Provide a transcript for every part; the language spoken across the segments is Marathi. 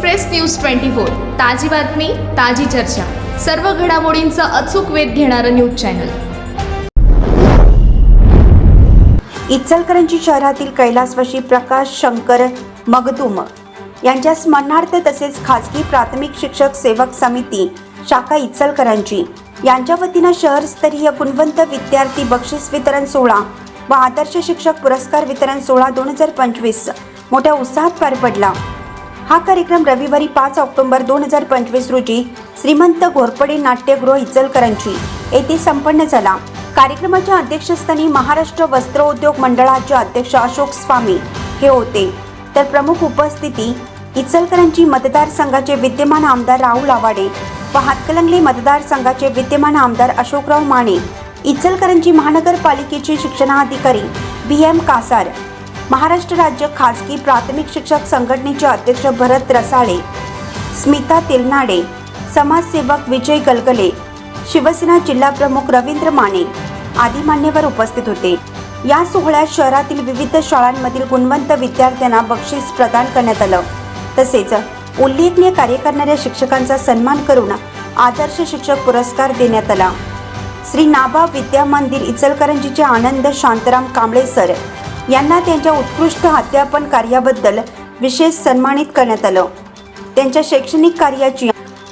एक्सप्रेस न्यूज ट्वेंटी फोर ताजी बातमी ताजी चर्चा. सर्व घडामोडींचा अचूक वेध घेणारं न्यूज चॅनल. इचलकरंजी शहरातील कैलासवशी प्रकाश शंकर मगदुम यांच्या स्मरणार्थ तसेच खाजगी प्राथमिक शिक्षक सेवक समिती शाखा इचलकरंजी यांच्या वतीनं शहरस्तरीय गुणवंत विद्यार्थी बक्षीस वितरण सोहळा व आदर्श शिक्षक पुरस्कार वितरण सोहळा दोन हजार पंचवीस मोठ्या उत्साहात पार पडला. हा कार्यक्रम रविवारी पाच ऑक्टोबर दोन हजार पंचवीस रोजी श्रीमंत घोरपडे नाट्यगृह इचलकरंजी येथे संपन्न झाला. कार्यक्रमाच्या अध्यक्षस्थानी महाराष्ट्र वस्त्रोद्योग मंडळाचे अध्यक्ष अशोक स्वामी हे होते. तर प्रमुख उपस्थिती इचलकरंजी मतदारसंघाचे विद्यमान आमदार राहुल आवाडे व हातकलंगले मतदारसंघाचे विद्यमान आमदार अशोकराव माने इचलकरंजी महानगरपालिकेचे शिक्षणाधिकारी बी एम कासार महाराष्ट्र राज्य खाजगी प्राथमिक शिक्षक संघटनेचे अध्यक्ष भरत रसाळे स्मिता तिलनाडे समाजसेवक विजय गलगले शिवसेना जिल्हाप्रमुख रवींद्र माने आदी मान्यवर उपस्थित होते. या सोहळ्यात शहरातील विविध शाळांमधील गुणवंत विद्यार्थ्यांना बक्षीस प्रदान करण्यात आलं. तसेच उल्लेखनीय कार्य करणाऱ्या शिक्षकांचा सन्मान करून आदर्श शिक्षक पुरस्कार देण्यात आला. श्री नाभा विद्या मंदिर इचलकरंजीचे आनंद शांताराम कांबळे सर यांना त्यांच्या उत्कृष्ट अध्यापन कार्याबद्दल विशेष सन्मानित करण्यात आलं. त्यांच्या शैक्षणिक कार्याची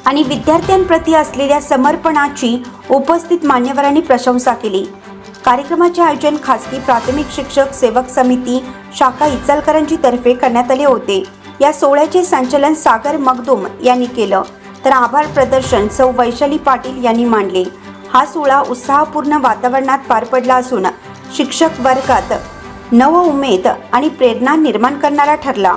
आणि विद्यार्थ्यांप्रती असलेल्या समर्पणाची उपस्थित मान्यवरांनी प्रशंसा केली. कार्यक्रमाचे आयोजन खासगी प्राथमिक शिक्षक सेवक समिती शाखा इचलकरंजी तर्फे करण्यात आले होते. या सोहळ्याचे संचालन सागर मगदुम यांनी केलं. तर आभार प्रदर्शन सौ वैशाली पाटील यांनी मांडले. हा सोहळा उत्साहपूर्ण वातावरणात पार पडला असून शिक्षक वर्गात नव उमेद आणि प्रेरणा निर्माण करणारा ठरला.